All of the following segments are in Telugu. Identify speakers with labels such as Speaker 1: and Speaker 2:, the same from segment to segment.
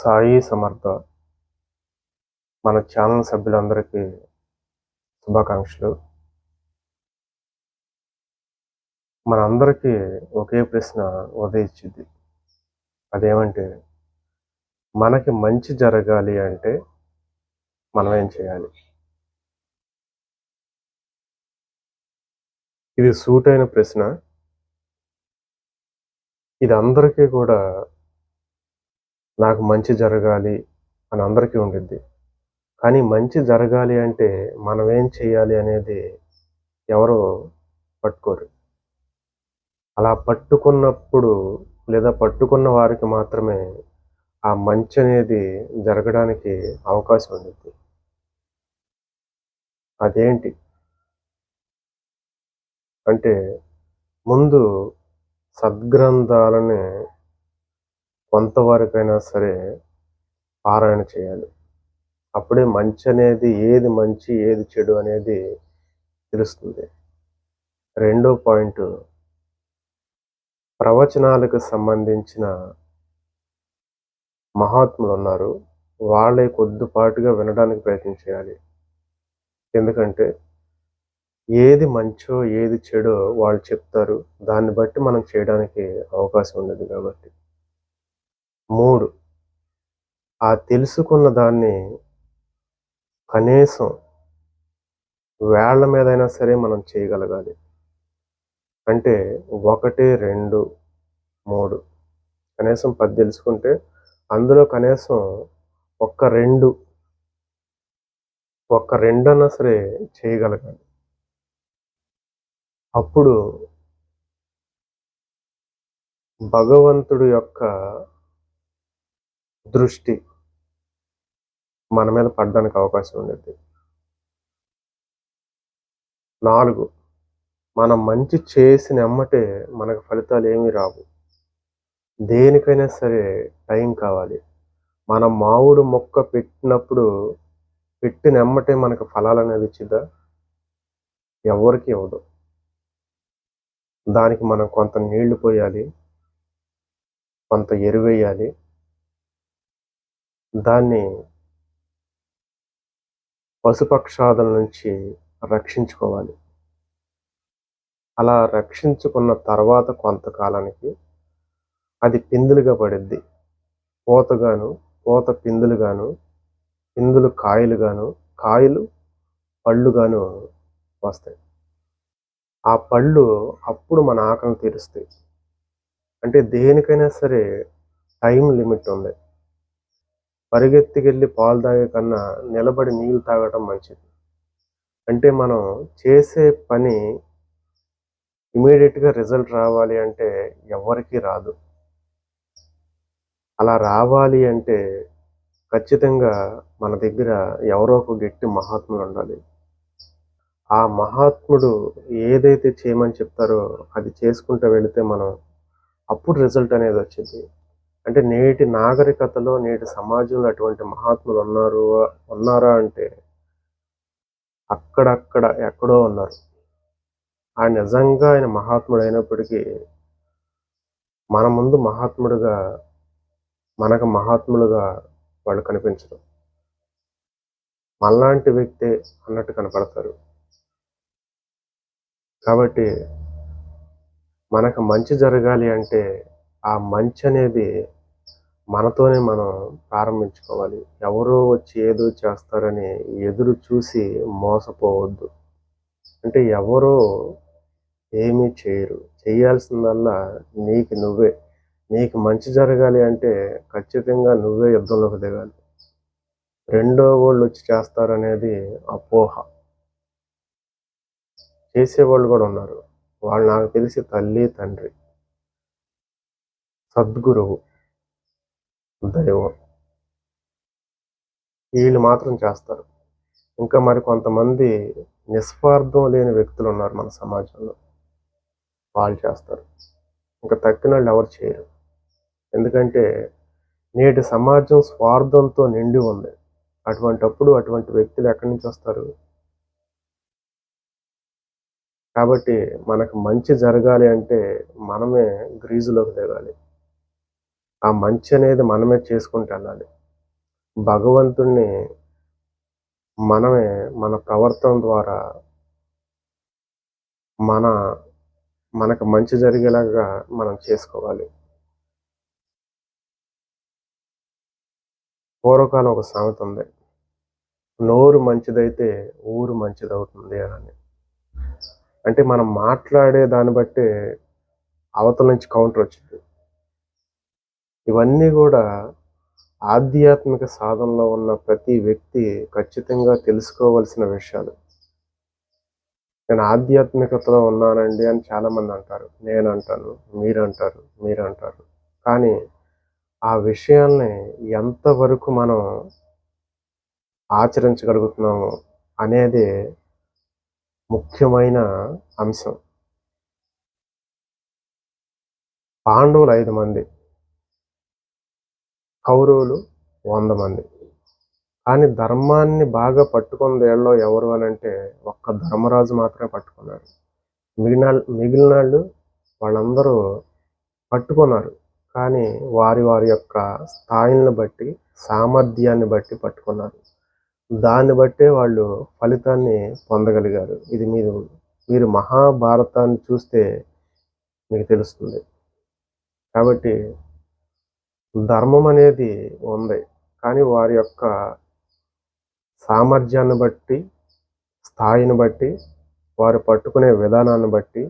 Speaker 1: సాయి సమర్థ. మన ఛానల్ సభ్యులందరికీ శుభాకాంక్షలు. మనందరికీ ఒకే ప్రశ్న ఉదయించింది అదేమంటే మనకి మంచి జరగాలి అంటే మనం ఏం చేయాలి? ఇది సూటైన ప్రశ్న. ఇది అందరికీ కూడా నాకు మంచి జరగాలి అని అందరికీ ఉండిద్ది. కానీ మంచి జరగాలి అంటే మనం ఏం చేయాలి అనేది ఎవరో పట్టుకోరు. అలా పట్టుకున్నప్పుడు లేదా పట్టుకున్న వారికి మాత్రమే ఆ మంచి అనేది జరగడానికి అవకాశం ఉండిద్ది. అదేంటి? అంటే ముందు సద్గ్రంథాలనే కొంతవరకైనా సరే పారాయణ చేయాలి. అప్పుడే మంచి అనేది ఏది మంచి ఏది చెడు అనేది తెలుస్తుంది. రెండో పాయింట్ ప్రవచనాలకు సంబంధించిన మహాత్ములు ఉన్నారు. వాళ్ళే కొద్దిపాటుగా వినడానికి ప్రయత్నం చేయాలి. ఎందుకంటే ఏది మంచో ఏది చెడో వాళ్ళు చెప్తారు. దాన్ని బట్టి మనం చేయడానికి అవకాశం ఉండదు కాబట్టి. మూడు. ఆ తెలుసుకున్న దాన్ని కనీసం వేళ్ళ మీదైనా సరే మనం చేయగలగాలి. అంటే ఒకటి రెండు మూడు. కనీసం పది తెలుసుకుంటే అందులో కనీసం ఒక్క రెండు ఒక్క రెండన్నా సరే చేయగలగాలి. అప్పుడు భగవంతుడు యొక్క దృష్టి మన మీద పడడానికి అవకాశం ఉండేది. నాలుగు మనం మంచి చేసిన ఎమ్మటే మనకు ఫలితాలు ఏమీ రావు. దేనికైనా సరే టైం కావాలి. మన మామిడి మొక్క పెట్టినప్పుడు పెట్టిన ఎమ్మటే మనకు ఫలాలు అనేది ఇచ్చిద్దా? ఎవరికి ఇవ్వదు. దానికి మనం కొంత నీళ్ళు పోయాలి కొంత ఎరువేయాలి దాన్ని పశుపక్షాదుల నుంచి రక్షించుకోవాలి. అలా రక్షించుకున్న తర్వాత కొంతకాలానికి అది పిందులుగా పడిద్ది. పూతగాను పూత పిందులుగాను పిందులు కాయలుగాను కాయలు పళ్ళుగాను వస్తాయి. ఆ పళ్ళు అప్పుడు మన ఆకలి తీరుస్తాయి. అంటే దేనికైనా సరే టైం లిమిట్ ఉంది. పరిగెత్తికెళ్ళి పాలు తాగే కన్నా నిలబడి నీళ్ళు తాగటం మంచిది. అంటే మనం చేసే పని ఇమీడియట్గా రిజల్ట్ రావాలి అంటే ఎవరికి రాదు. అలా రావాలి అంటే ఖచ్చితంగా మన దగ్గర ఎవరో ఒక గట్టి మహాత్ముడు ఉండాలి. ఆ మహాత్ముడు ఏదైతే చేయమని చెప్తారో అది చేసుకుంటూ వెళితే మనం అప్పుడు రిజల్ట్ అనేది వచ్చింది అంటే నేటి నాగరికతలో నేటి సమాజంలో అటువంటి మహాత్ములు ఉన్నారు ఉన్నారా అంటే అక్కడక్కడ ఎక్కడో ఉన్నారు. ఆయన నిజంగా ఆయన మహాత్ముడు అయినప్పటికీ మన ముందు మహాత్ముడుగా మనకు మహాత్ములుగా వాళ్ళు కనిపించరు. మనలాంటి వ్యక్తే అన్నట్టు కనపడతారు. కాబట్టి మనకు మంచి జరగాలి అంటే ఆ మంచి అనేది మనతోనే మనం ప్రారంభించుకోవాలి. ఎవరో వచ్చి ఏదో చేస్తారని ఎదురు చూసి మోసపోవద్దు. అంటే ఎవరో ఏమీ చేయరు. చేయాల్సిందల్లా నీకు నువ్వే. నీకు మంచి జరగాలి అంటే ఖచ్చితంగా నువ్వే యుద్ధంలోకి దిగాలి. రెండో వాళ్ళు వచ్చి చేస్తారనేది అపోహ. చేసేవాళ్ళు కూడా ఉన్నారు. వాళ్ళు నాకు తెలిసి తల్లి తండ్రి. సద్గురువు దైవం. వీళ్ళు మాత్రం చేస్తారు. ఇంకా మరి కొంతమంది నిస్వార్థం లేని వ్యక్తులు ఉన్నారు మన సమాజంలో. వాళ్ళు చేస్తారు. ఇంకా తక్కిన వాళ్ళు ఎవరు చేయరు. ఎందుకంటే నేటి సమాజం స్వార్థంతో నిండి ఉంది. అటువంటప్పుడు అటువంటి వ్యక్తులు ఎక్కడి నుంచి వస్తారు? కాబట్టి మనకు మంచి జరగాలి అంటే మనమే గ్రీజులోకి దిగాలి. ఆ మంచి అనేది మనమే చేసుకుంటూ వెళ్ళాలి. భగవంతుణ్ణి మనమే మన ప్రవర్తన ద్వారా మన మనకు మంచి జరిగేలాగా మనం చేసుకోవాలి. పూర్వకాలం ఒక సామెత ఉంది. నోరు మంచిదైతే ఊరు మంచిదవుతుంది అని. అంటే మనం మాట్లాడే దాన్ని బట్టి అవతల నుంచి కౌంటర్ వచ్చింది. ఇవన్నీ కూడా ఆధ్యాత్మిక సాధనలో ఉన్న ప్రతి వ్యక్తి ఖచ్చితంగా తెలుసుకోవలసిన విషయాలు. నేను ఆధ్యాత్మికతలో ఉన్నానండి అని చాలామంది అంటారు. నేను అంటాను మీరు అంటారు మీరు అంటారు కానీ ఆ విషయాల్ని ఎంతవరకు మనం ఆచరించగలుగుతున్నాము అనేది ముఖ్యమైన అంశం. పాండవులు ఐదు మంది. కౌరవులు వంద మంది. కానీ ధర్మాన్ని బాగా పట్టుకున్న ఎవరు అని అంటే ఒక్క ధర్మరాజు మాత్రమే పట్టుకున్నారు. మిగిలిన మిగిలిన వాళ్ళు వాళ్ళందరూ పట్టుకున్నారు. కానీ వారి వారి యొక్క స్థాయిలను బట్టి సామర్థ్యాన్ని బట్టి పట్టుకున్నారు. దాన్ని బట్టే వాళ్ళు ఫలితాన్ని పొందగలిగారు. ఇది మీరు మీరు మహాభారతాన్ని చూస్తే మీకు తెలుస్తుంది. కాబట్టి ధర్మం అనేది ఉంది. కానీ వారి యొక్క సామర్థ్యాన్ని బట్టి స్థాయిని బట్టి వారు పట్టుకునే విధానాన్ని బట్టి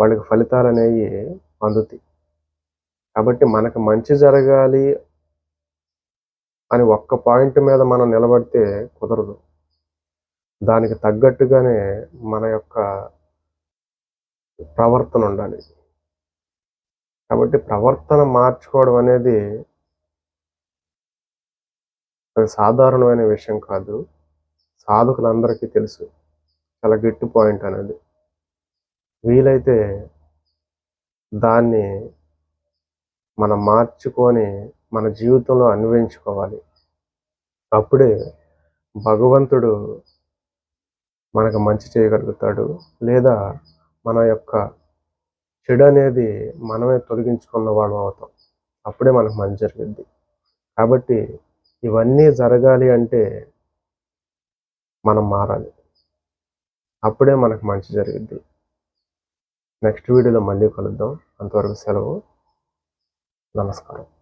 Speaker 1: వాళ్ళకి ఫలితాలు అనేవి అందుతాయి. కాబట్టి మనకు మంచి జరగాలి అని ఒక్క పాయింట్ మీద మనం నిలబడితే కుదరదు. దానికి తగ్గట్టుగానే మన యొక్క ప్రవర్తన ఉండాలి. కాబట్టి ప్రవర్తన మార్చుకోవడం అనేది అది సాధారణమైన విషయం కాదు. సాధకులందరికీ తెలుసు. చాలా గిట్టు పాయింట్ అనేది. వీలైతే దాన్ని మనం మార్చుకొని మన జీవితంలో అన్వయించుకోవాలి. అప్పుడే భగవంతుడు మనకు మంచి చేయగలుగుతాడు. లేదా మన యొక్క చెడు అనేది మనమే తొలగించుకున్న వాళ్ళం అవుతాం. అప్పుడే మనకు మంచి జరిగింది కాబట్టి ఇవన్నీ జరగాలి అంటే మనం మారాలి. అప్పుడే మనకు మంచి జరిగింది నెక్స్ట్ వీడియోలో మళ్ళీ కలుద్దాం. అంతవరకు సెలవు. నమస్కారం.